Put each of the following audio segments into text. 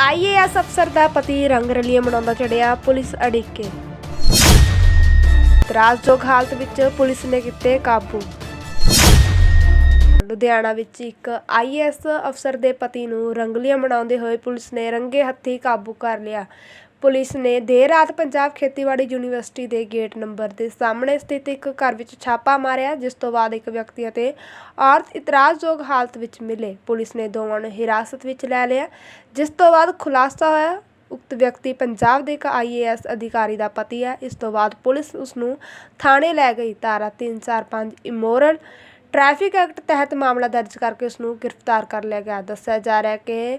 IAS ਅਫਸਰ ਦਾ ਪਤੀ ਰੰਗ ਰਲੀਆਂ ਮਨਾਉਂਦਾ ਚੜਿਆ ਪੁਲਿਸ ਅੜਿੱਕੇ। ਤਰਾਸਯੋਗ ਹਾਲਤ ਵਿੱਚ ਪੁਲਿਸ ਨੇ ਕੀਤੇ ਕਾਬੂ। ਲੁਧਿਆਣਾ ਵਿੱਚ ਇੱਕ ਆਈਏਐਸ ਅਫਸਰ ਦੇ ਪਤੀ ਨੂੰ ਰੰਗਲੀਆਂ ਮਨਾਉਂਦੇ ਹੋਏ ਪੁਲਿਸ ਨੇ ਰੰਗੇ ਹੱਥੀ ਕਾਬੂ ਕਰ ਲਿਆ। ਪੁਲਿਸ ਨੇ ਦੇਰ ਰਾਤ ਪੰਜਾਬ ਖੇਤੀਬਾੜੀ ਯੂਨੀਵਰਸਿਟੀ ਦੇ ਗੇਟ ਨੰਬਰ ਦੇ ਸਾਹਮਣੇ ਸਥਿਤ ਇੱਕ ਘਰ ਵਿੱਚ ਛਾਪਾ ਮਾਰਿਆ, ਜਿਸ ਤੋਂ ਬਾਅਦ ਇੱਕ ਵਿਅਕਤੀ ਅਤੇ ਔਰਤ ਇਤਰਾਜ਼ਯੋਗ ਹਾਲਤ ਵਿੱਚ ਮਿਲੇ। ਪੁਲਿਸ ਨੇ ਦੋਵਾਂ ਨੂੰ ਹਿਰਾਸਤ ਵਿੱਚ ਲੈ ਲਿਆ, ਜਿਸ ਤੋਂ ਬਾਅਦ ਖੁਲਾਸਾ ਹੋਇਆ। ਉਕਤ ਵਿਅਕਤੀ ਪੰਜਾਬ ਦੇ ਇੱਕ ਆਈਏਐਸ ਅਧਿਕਾਰੀ ਦਾ ਪਤੀ ਹੈ। ਇਸ ਤੋਂ ਬਾਅਦ ਪੁਲਿਸ ਉਸ ਨੂੰ ਥਾਣੇ ਲੈ ਗਈ। ਧਾਰਾ 345 ਇਮੋਰਲ ਟ੍ਰੈਫਿਕ ਐਕਟ ਤਹਿਤ ਮਾਮਲਾ ਦਰਜ ਕਰਕੇ ਉਸ ਨੂੰ ਗ੍ਰਿਫਤਾਰ ਕਰ ਲਿਆ ਗਿਆ। ਦੱਸਿਆ ਜਾ ਰਿਹਾ ਹੈ ਕਿ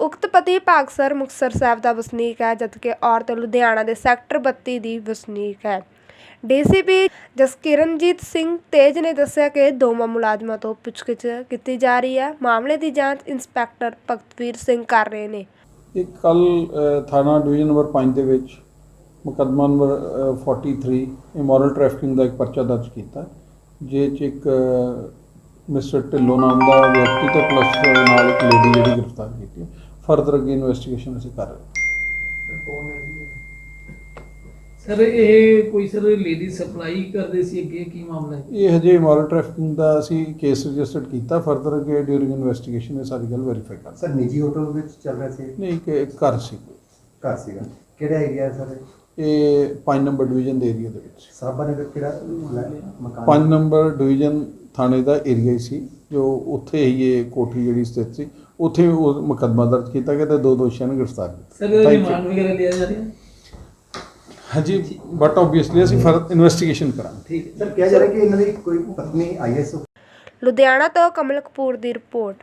ਉਕਤ ਪਤੀ ਭਾਗਸਰ ਮੁਕਤਸਰ ਸਾਹਿਬ ਦਾ ਵਸਨੀਕ ਹੈ ਜਦਕਿ ਔਰਤ ਲੁਧਿਆਣਾ ਦੇ ਸੈਕਟਰ 32 ਦੀ ਵਸਨੀਕ ਹੈ। ਡੀਸੀਪੀ ਜਸਕਿਰਨਜੀਤ ਸਿੰਘ ਤੇਜ ਨੇ ਦੱਸਿਆ ਕਿ ਦੋਵਾਂ ਮੁਲਾਜ਼ਮਾਂ ਤੋਂ ਪੁੱਛਗਿੱਛ ਕੀਤੀ ਜਾ ਰਹੀ ਹੈ। ਮਾਮਲੇ ਦੀ ਜਾਂਚ ਇੰਸਪੈਕਟਰ ਭਗਤਵੀਰ ਸਿੰਘ ਕਰ ਰਹੇ ਨੇ। ਇੱਕ ਕੱਲ ਥਾਣਾ ਡਿਵੀਜ਼ਨ ਨੰਬਰ 5 ਦੇ ਵਿੱਚ ਮੁਕੱਦਮਾ ਨੰਬਰ 43 ਇਮੋਰਲ ਟ੍ਰੈਫਿਕਿੰਗ ਦਾ ਇੱਕ ਪਰਚਾ ਦਰਜ ਕੀਤਾ। ਜੇ ਚ ਇੱਕ ਮਿਸਟਰ ਢਿੱਲੋਂ ਨਾਮ ਦਾ ਵਿਅਕਤੀ ਤੇ ਪਲੱਸ ਨਾਲ ਇੱਕ ਲੇਡੀ ਜਿਹੜੀ ਗ੍ਰਿਫਤਾਰ ਕੀਤੀ ਫਰਦਰ ਅੱਗੇ ਇਨਵੈਸਟੀਗੇਸ਼ਨ ਅਸੀਂ ਕਰ ਰਹੇ ਹਾਂ। ਸਰ ਇਹ ਕੋਈ ਸਰ ਲੇਡੀ ਸਪਲਾਈ ਕਰਦੇ ਸੀ ਅੱਗੇ? ਕੀ ਮਾਮਲਾ ਹੈ? ਇਹ ਹਜੇ ਇਮੋਰਲ ਟ੍ਰੈਫਿਕਿੰਗ ਦਾ ਅਸੀਂ ਕੇਸ ਰਜਿਸਟਰਡ ਕੀਤਾ। ਫਰਦਰ ਅੱਗੇ ਡਿਊਰਿੰਗ ਇਨਵੈਸਟੀਗੇਸ਼ਨ ਇਹ ਸਾਰੀ ਗੱਲ ਵੈਰੀਫਾਈ ਕਰ ਸਰ ਨਿੱਜੀ ਹੋਟਲ ਵਿੱਚ ਚੱਲ ਰਿਹਾ ਸੀ? ਨਹੀਂ ਇੱਕ ਘਰ ਸੀ। ਘਰ ਸੀਗਾ। ਕਿਹੜਾ ਏਰੀਆ ਸਰ ਇਹ? 5 ਨੰਬਰ ਡਿਵੀਜ਼ਨ ਦੇ ਏਰੀਆ ਦੇ ਵਿੱਚ ਸਾਬਾ ਨਗਰ ਕਿਹੜਾ ਮਕਾਨ? 5 ਨੰਬਰ ਡਿਵੀਜ਼ਨ ਥਾਣੇ ਦਾ ਏਰੀਆ ਹੀ ਸੀ ਜੋ ਉੱਥੇ ਹੀ ਇਹ ਕੋਠੀ ਜਿਹੜੀ ਸਥਿਤ ਸੀ ਉੱਥੇ ਉਹ ਮੁਕੱਦਮਾ ਦਰਜ ਕੀਤਾ ਗਿਆ ਤੇ ਦੋ ਦੋਸ਼ੀਆਂ ਨੂੰ ਗ੍ਰਿਫਤਾਰ ਕੀਤਾ। ਸਰ. ਰਿਮਾਂਡ ਵਗੈਰਾ ਲਿਆ ਜਾ ਰਿਹਾ? ਹਾਂਜੀ ਬਟ ਆਬਵੀਅਸਲੀ ਅਸੀਂ ਫਰਦਰ ਇਨਵੈਸਟੀਗੇਸ਼ਨ ਕਰਾਂਗੇ। ਠੀਕ ਹੈ। ਸਰ ਕਿਹਾ ਜਾ ਰਿਹਾ ਕਿ ਇਹਨਾਂ ਦੀ ਕੋਈ ਪਤਨੀ ਆਈਐਸ ਲੁਧਿਆਣਾ ਤੋਂ ਕਮਲ ਕਪੂਰ ਦੀ ਰਿਪੋਰਟ।